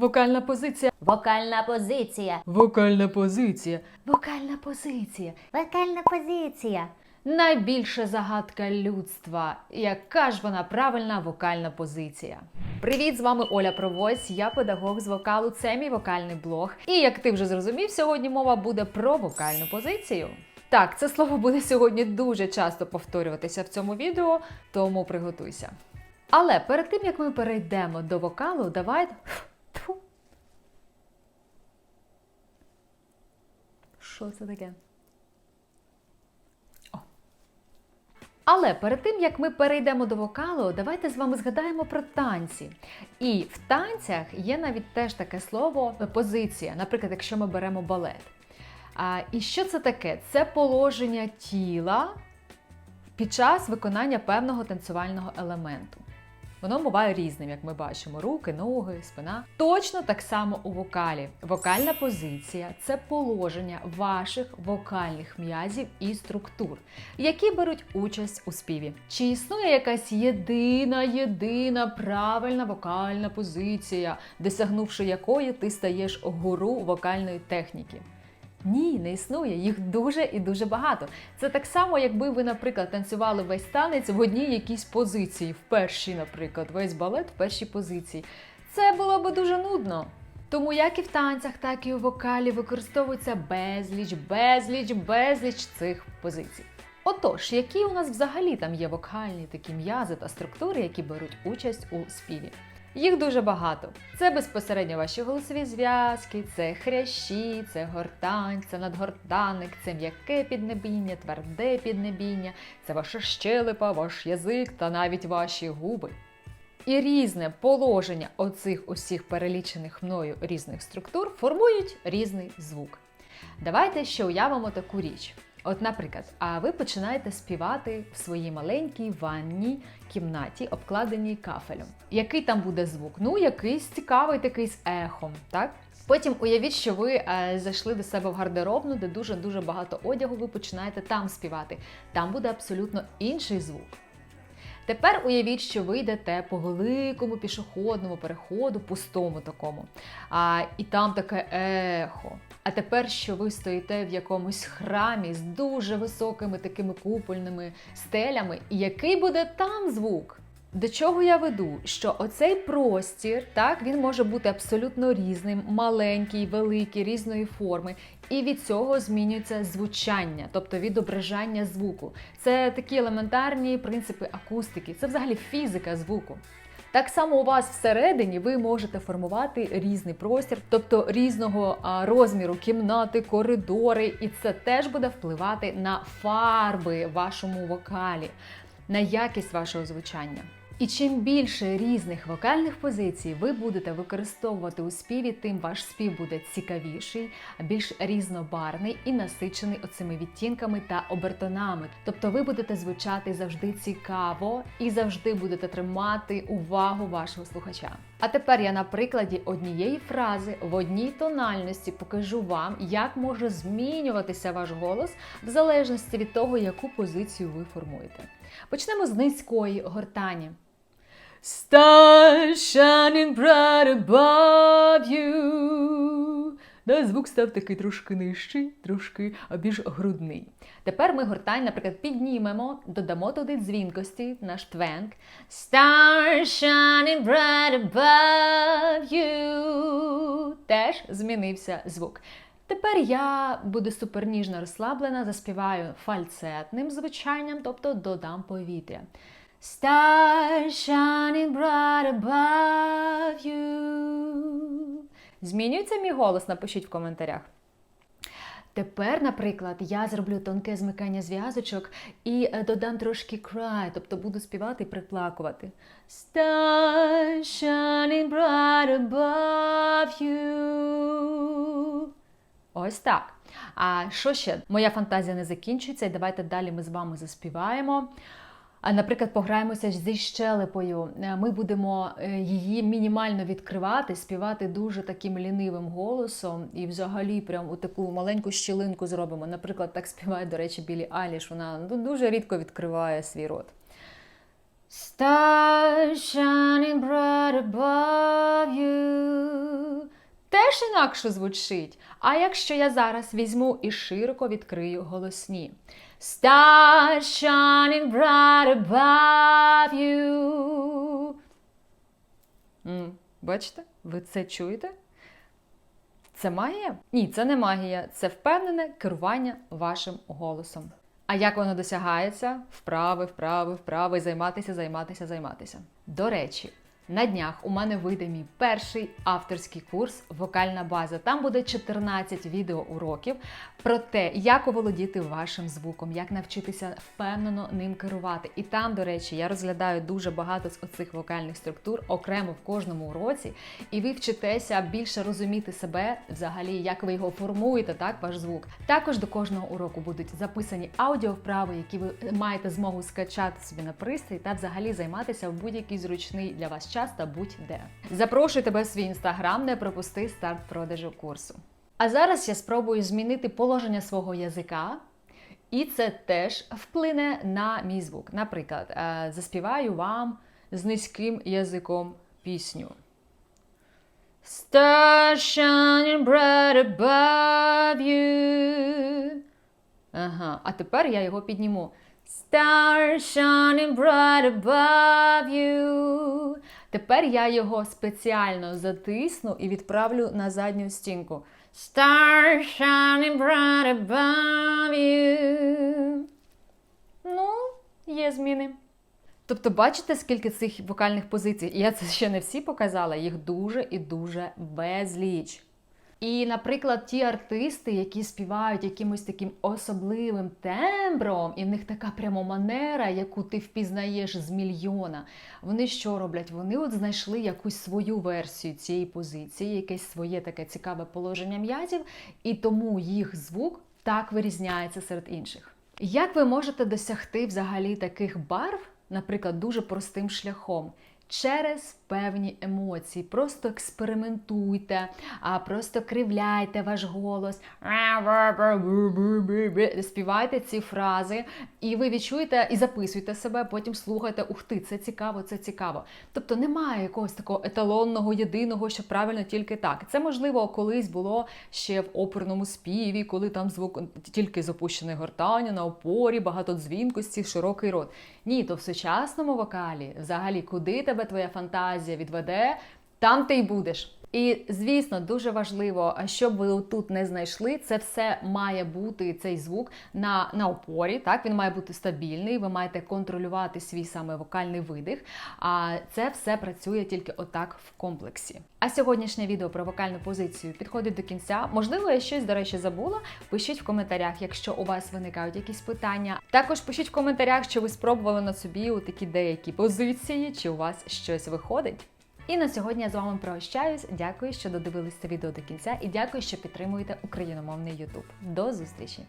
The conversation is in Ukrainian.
Вокальна позиція. Вокальна позиція. Вокальна позиція. Вокальна позиція. Вокальна позиція. Найбільша загадка людства. Яка ж вона правильна вокальна позиція? Привіт, з вами Оля Провось. Я педагог з вокалу. Це мій вокальний блог. І як ти вже зрозумів, сьогодні мова буде про вокальну позицію. Так, це слово буде сьогодні дуже часто повторюватися в цьому відео, тому приготуйся. Але перед тим як ми перейдемо до вокалу, давай. Що це таке? Але перед тим як ми перейдемо до вокалу, давайте з вами згадаємо про танці. І в танцях є навіть теж таке слово позиція, наприклад, якщо ми беремо балет. А, І що це таке? Це положення тіла під час виконання певного танцювального елементу. Воно буває різним, як ми бачимо: руки, ноги, спина. Точно так само у вокалі. Вокальна позиція це положення ваших вокальних м'язів і структур, які беруть участь у співі. Чи існує якась єдина, єдина правильна вокальна позиція, досягнувши якої ти стаєш гуру вокальної техніки? Ні, не існує. Їх дуже і дуже багато. Це так само, якби ви, наприклад, танцювали весь танець в одній якійсь позиції, в першій, наприклад, весь балет в першій позиції. Це було би дуже нудно. Тому як і в танцях, так і у вокалі використовується безліч, безліч, безліч цих позицій. Отож, які у нас взагалі там є вокальні такі м'язи та структури, які беруть участь у співі? Їх дуже багато. Це безпосередньо ваші голосові зв'язки, це хрящі, це гортань, це надгортанник, це м'яке піднебіння, тверде піднебіння, це ваша щелепа, ваш язик та навіть ваші губи. І різне положення оцих усіх перелічених мною різних структур формують різний звук. Давайте ще уявимо таку річ. От, наприклад, а ви починаєте співати в своїй маленькій ванній кімнаті, обкладеній кафелем. Який там буде звук? Ну, якийсь цікавий такий з ехом, так? Потім уявіть, що ви е, зайшли до себе в гардеробну, де дуже дуже багато одягу, ви починаєте там співати. Там буде абсолютно інший звук. Тепер уявіть, що ви йдете по великому пішохідному переходу, пустому такому, а, і там таке ехо. А тепер, що ви стоїте в якомусь храмі з дуже високими такими купольними стелями, і який буде там звук? До чого я веду? Що оцей простір, так, він може бути абсолютно різним, маленький, великий, різної форми, і від цього змінюється звучання, тобто відображання звуку. Це такі елементарні принципи акустики, це взагалі фізика звуку. Так само у вас всередині ви можете формувати різний простір, тобто різного розміру кімнати, коридори, і це теж буде впливати на фарби вашому вокалі, на якість вашого звучання. І чим більше різних вокальних позицій ви будете використовувати у співі, тим ваш спів буде цікавіший, більш різнобарний і насичений оцими відтінками та обертонами. Тобто ви будете звучати завжди цікаво і завжди будете тримати увагу вашого слухача. А тепер я на прикладі однієї фрази в одній тональності покажу вам, як може змінюватися ваш голос в залежності від того, яку позицію ви формуєте. Почнемо з низької гортані. Star shining bright above you. Да, звук став такий трошки нижчий, трошки більш грудний. Тепер ми гортань, наприклад, піднімемо, додамо туди дзвінкості, наш твенк. Star shining bright above you. Теж змінився звук. Тепер я буду суперніжно розслаблена, заспіваю фальцетним звучанням, тобто додам повітря. Star shining bright above you. Змінюється мій голос? Напишіть в коментарях. Тепер, наприклад, я зроблю тонке змикання зв'язочок і е, додам трошки cry, тобто буду співати і приплакувати. Star shining bright above you. Ось так. А що ще? Моя фантазія не закінчується, і давайте далі ми з вами заспіваємо. А, Наприклад, пограємося зі щелепою. Е, Ми будемо е, її мінімально відкривати, співати дуже таким лінивим голосом, і взагалі прям у таку маленьку щілинку зробимо. Наприклад, так співає, до речі, Білі Аліш. Вона ну, дуже рідко відкриває свій рот. Star shining bright above you. теж інакше звучить. А якщо я зараз візьму і широко відкрию голосні. Stars shining bright above you. Бачите? Ви це чуєте? Це магія? Ні, це не магія, це впевнене керування вашим голосом. А як воно досягається? Вправи, вправи, вправи, займатися, займатися, займатися. До речі, на днях у мене вийде мій перший авторський курс Вокальна база. Там буде 14 відеоуроків про те, як оволодіти вашим звуком, як навчитися впевнено ним керувати. І там, до речі, я розглядаю дуже багато з оцих вокальних структур окремо в кожному уроці, і ви вчитеся більше розуміти себе, взагалі, як ви його формуєте, так ваш звук. Також до кожного уроку будуть записані аудіовправи, які ви маєте змогу скачати собі на пристрій та взагалі займатися в будь-який зручний для вас час та будь-де. Запрошую тебе в свій інстаграм, не пропусти старт продажу курсу. А зараз я спробую змінити положення свого язика. І це теж вплине на мій звук. Наприклад, е, заспіваю вам з низьким язиком пісню. Star shining bright above you. Ага, а тепер я його підніму. Star shining bright above you. Тепер я його спеціально затисну і відправлю на задню стінку. Star shining bright above you. Ну, є зміни. Тобто, бачите, скільки цих вокальних позицій? Я це ще не всі показала, їх дуже і дуже безліч. І, наприклад, ті артисти, які співають якимось таким особливим тембром, і в них така прямо манера, яку ти впізнаєш з мільйона. Вони що роблять? Вони от знайшли якусь свою версію цієї позиції, якесь своє таке цікаве положення м'язів, і тому їх звук так вирізняється серед інших. Як ви можете досягти взагалі таких барв, наприклад, дуже простим шляхом? Через певні емоції. Просто експериментуйте, а просто кривляйте ваш голос, співайте ці фрази, і ви відчуєте і записуйте себе, потім слухайте, ух ти, це цікаво, це цікаво. Тобто немає якогось такого еталонного, єдиного, що правильно тільки так. Це можливо колись було ще в оперному співі, коли там звук тільки з опущеної гортані, на опорі, багато дзвінкості, широкий рот. Ні, то в сучасному вокалі, взагалі, куди тебе твоя фантазія відведе, там ти й будеш. І звісно, дуже важливо, щоб ви тут не знайшли, це все має бути цей звук на, на опорі. Так, він має бути стабільний. Ви маєте контролювати свій саме вокальний видих. А це все працює тільки отак в комплексі. А сьогоднішнє відео про вокальну позицію підходить до кінця. Можливо, я щось, до речі, забула. Пишіть в коментарях, якщо у вас виникають якісь питання. Також пишіть в коментарях, що ви спробували на собі у такі деякі позиції, чи у вас щось виходить. І на сьогодні я з вами прощаюсь. Дякую, що додивились це відео до кінця, і дякую, що підтримуєте україномовний YouTube. До зустрічі!